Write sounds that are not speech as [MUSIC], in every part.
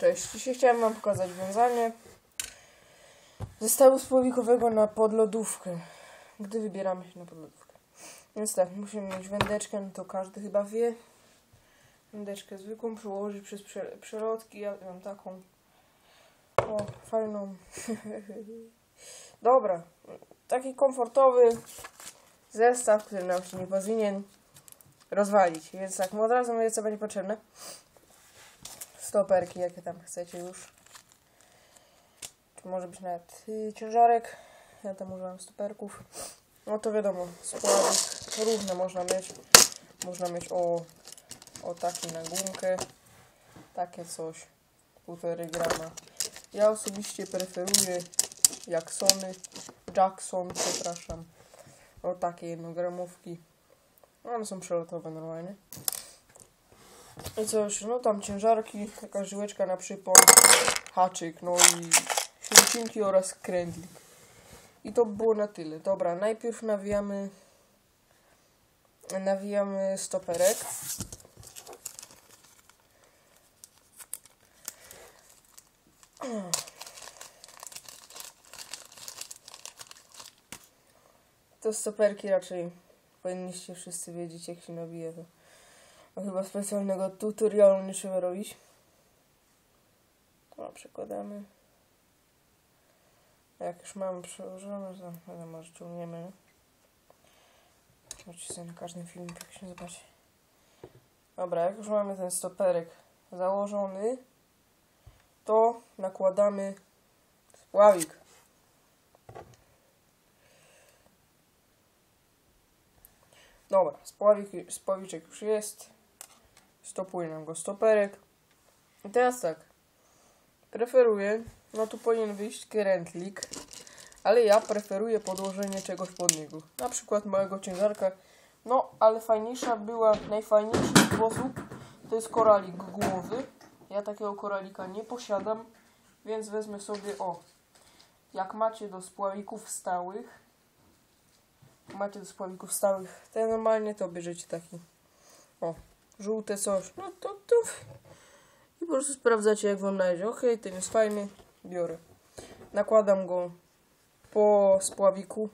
Cześć, dzisiaj chciałem wam pokazać wiązanie zestawu słowikowego na podlodówkę, gdy wybieramy się na podlodówkę. Więc tak, musimy mieć wędeczkę, no to każdy chyba wie. Wędeczkę zwykłą przełożyć przez prze- przelotki, ja mam taką o, fajną. [LAUGHS] Dobra, taki komfortowy zestaw, który nam się nie powinien rozwalić. Więc tak, no od razu mówię, co będzie potrzebne. Stoperki, jakie tam chcecie już. To może być nawet y, ciężarek. Ja tam używam stoperków. No to wiadomo, składy różne można mieć. Można mieć o, o taki na gumkę. Takie coś. Półtorej grama. Ja osobiście preferuję Jacksony. Jackson, przepraszam. O takie jednogramówki. One są przelotowe normalnie. I co? No tam ciężarki, jakaś żyłeczka na przypon, haczyk, no i śrucinki oraz krętlik. I to by było na tyle. Dobra, najpierw nawijamy nawijamy stoperek. To stoperki raczej powinniście wszyscy wiedzieć jak się nawija chyba specjalnego tutorialu nie trzeba robić. No, przekładamy. Jak już mamy przełożone, to no, może ciągniemy. sobie na każdym filmie tak się zobaczyć. Dobra, jak już mamy ten stoperek założony, to nakładamy spławik. Dobra, spławik, spławiczek już jest. Stopuje nam go stoperek. I teraz tak. Preferuję, no tu powinien wyjść krętlik, ale ja preferuję podłożenie czegoś pod niego. Na przykład małego ciężarka. No, ale fajniejsza była, najfajniejszy sposób to jest koralik głowy. Ja takiego koralika nie posiadam, więc wezmę sobie, o, jak macie do spławików stałych, macie do spławików stałych, te normalnie to bierzecie taki, o, żółte coś, no to, to i po prostu sprawdzacie jak wam najdzie. Ok, ten jest fajny, biorę. Nakładam go po spławiku.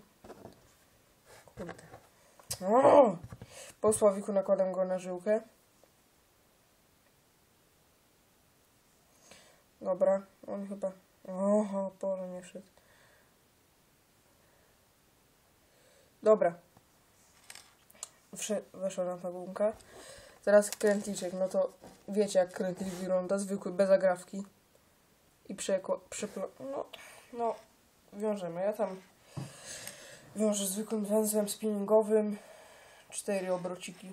Kurde. O! Po spławiku nakładam go na żyłkę. Dobra, on chyba... Oho, pole nie szedł. Dobra. Wsze- weszła nam ta gumka. Teraz krętliczek, no to wiecie jak krętlik wygląda, zwykły, bez agrawki. I przekła... Przeplo... No, no, wiążemy. Ja tam wiążę zwykłym węzłem spinningowym. Cztery obrociki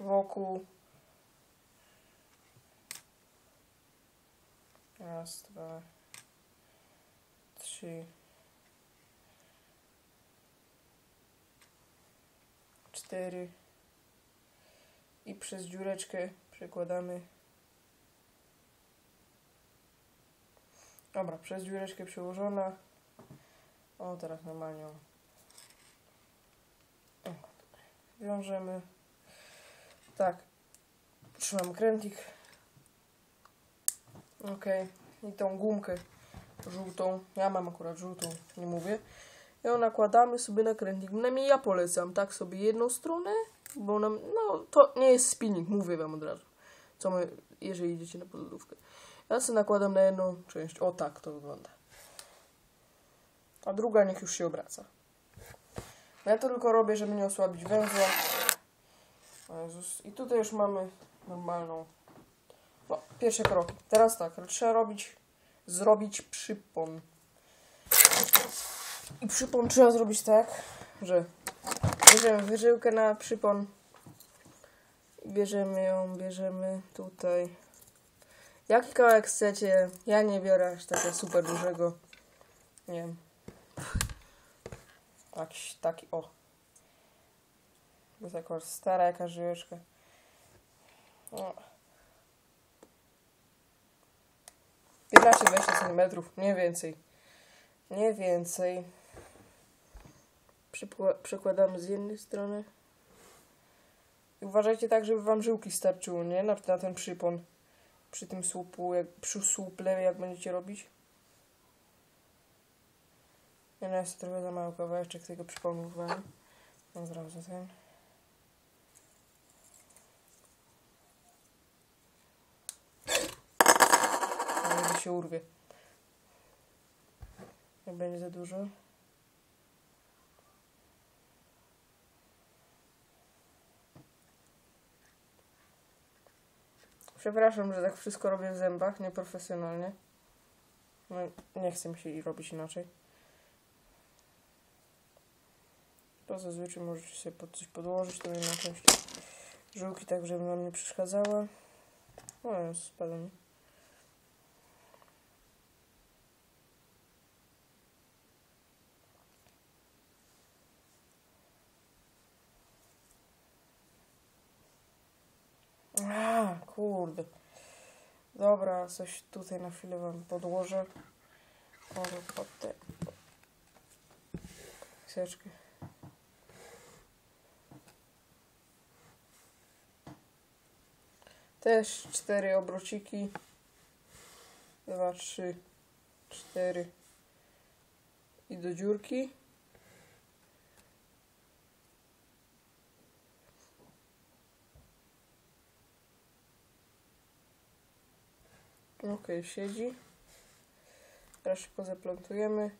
wokół. Raz, dwa, trzy, cztery i przez dziureczkę przekładamy. Dobra, przez dziureczkę przełożona. O, teraz normalnie. wiążemy. Tak. Trzymam krętlik. Ok. I tą gumkę żółtą. Ja mam akurat żółtą, nie mówię. Ją nakładamy sobie na krętlik. Przynajmniej ja polecam tak sobie jedną stronę, bo nam, no to nie jest spinning, mówię wam od razu. Co my, jeżeli idziecie na podlodówkę. Ja sobie nakładam na jedną część. O tak to wygląda. A druga niech już się obraca. No ja to tylko robię, żeby nie osłabić węzła. O Jezus. I tutaj już mamy normalną. No, pierwsze kroki. Teraz tak, trzeba robić, zrobić przypon. I przypon trzeba zrobić tak, że bierzemy wyżyłkę na przypon. Bierzemy ją, bierzemy tutaj. Jaki kawałek chcecie? Ja nie biorę aż takiego super dużego. Nie wiem. Jakiś taki, o. Jest jakaś stara jakaś żyłeczka. O. 15-20 cm, nie więcej. Nie więcej. Przekładamy z jednej strony. I uważajcie tak, żeby wam żyłki starczyło, nie? Na, na ten przypon. przy tym słupu, jak, przy słuple, jak będziecie robić. Ja no jest trochę za mały kawałeczek tego przypomniałem. No zrazu ten. Ale się urwie. Nie będzie za dużo. Przepraszam, że tak wszystko robię w zębach, nieprofesjonalnie. No, nie chcę mi się robić inaczej. To zazwyczaj możecie sobie pod coś podłożyć, to część żółki, tak żeby wam nie przeszkadzała. No, spada mi. A, kurde. Dobra, coś tutaj na chwilę wam podłożę. Może pod te... Też cztery obrociki. Dwa, trzy, cztery. I do dziurki. Ok, siedzi. Teraz się pozaplantujemy.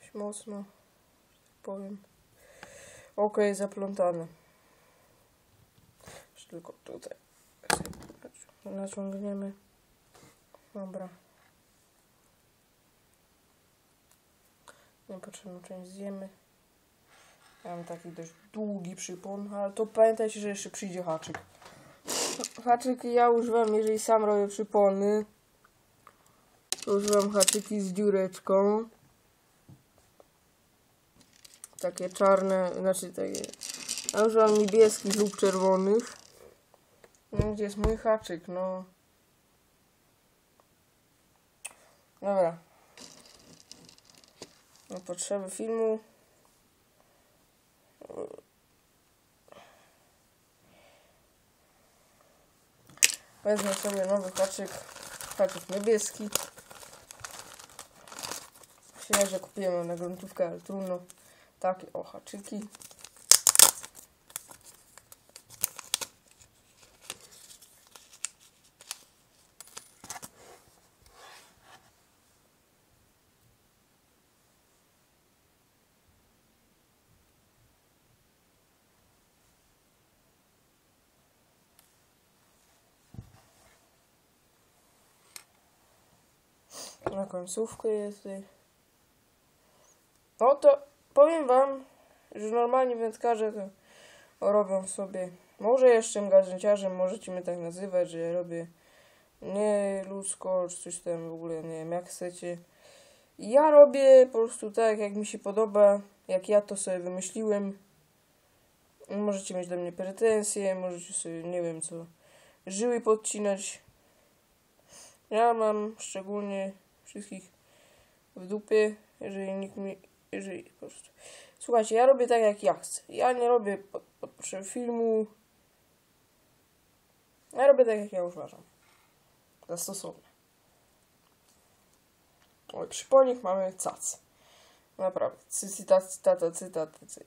Dość mocno, tak powiem. Ok, zaplątane. Jeszcze tylko tutaj naciągniemy. Dobra. Niepotrzebną część zjemy. Ja mam taki dość długi przypon, ale to pamiętajcie, że jeszcze przyjdzie haczyk. Haczyk ja używam, jeżeli sam robię przypony. Używam haczyki z dziureczką. Takie czarne, znaczy takie... Ja używam niebieskich lub czerwonych. No gdzie jest mój haczyk, no. Dobra. Na potrzeby filmu. Wezmę sobie nowy haczyk. Haczyk niebieski. Świeże kupiłem na gruntówkę, ale trudno. Takie o haczyki. Na końcówkę jest. No to powiem wam, że normalnie wędkarze to robią sobie. Może jeszcze gazęciarzem możecie mnie tak nazywać, że ja robię nie ludzko, czy coś tam w ogóle, nie wiem, jak chcecie. Ja robię po prostu tak, jak mi się podoba, jak ja to sobie wymyśliłem. Możecie mieć do mnie pretensje, możecie sobie, nie wiem co, żyły podcinać. Ja mam szczególnie wszystkich w dupie, jeżeli nikt mi, jeżeli po prostu. Słuchajcie, ja robię tak jak ja chcę. Ja nie robię pod, pod filmu. Ja robię tak jak ja uważam. Za stosowne. Oj, przypomnik mamy cac. Naprawdę. Cy- Cytat, cytata, cytat, cy.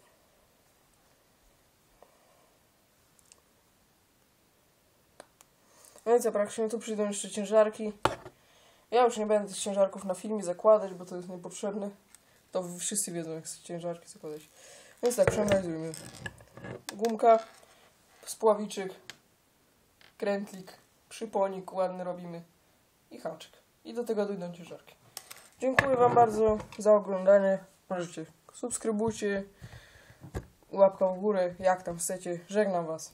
No i co, praktycznie tu przyjdą jeszcze ciężarki. Ja już nie będę tych ciężarków na filmie zakładać, bo to jest niepotrzebne. To wszyscy wiedzą, jak ciężarki zakładać. Więc tak, przeanalizujmy. Gumka, spławiczyk, krętlik, przyponik ładny robimy i haczyk. I do tego dojdą ciężarki. Dziękuję Wam bardzo za oglądanie. Możecie subskrybujcie, łapka w górę, jak tam chcecie. Żegnam Was.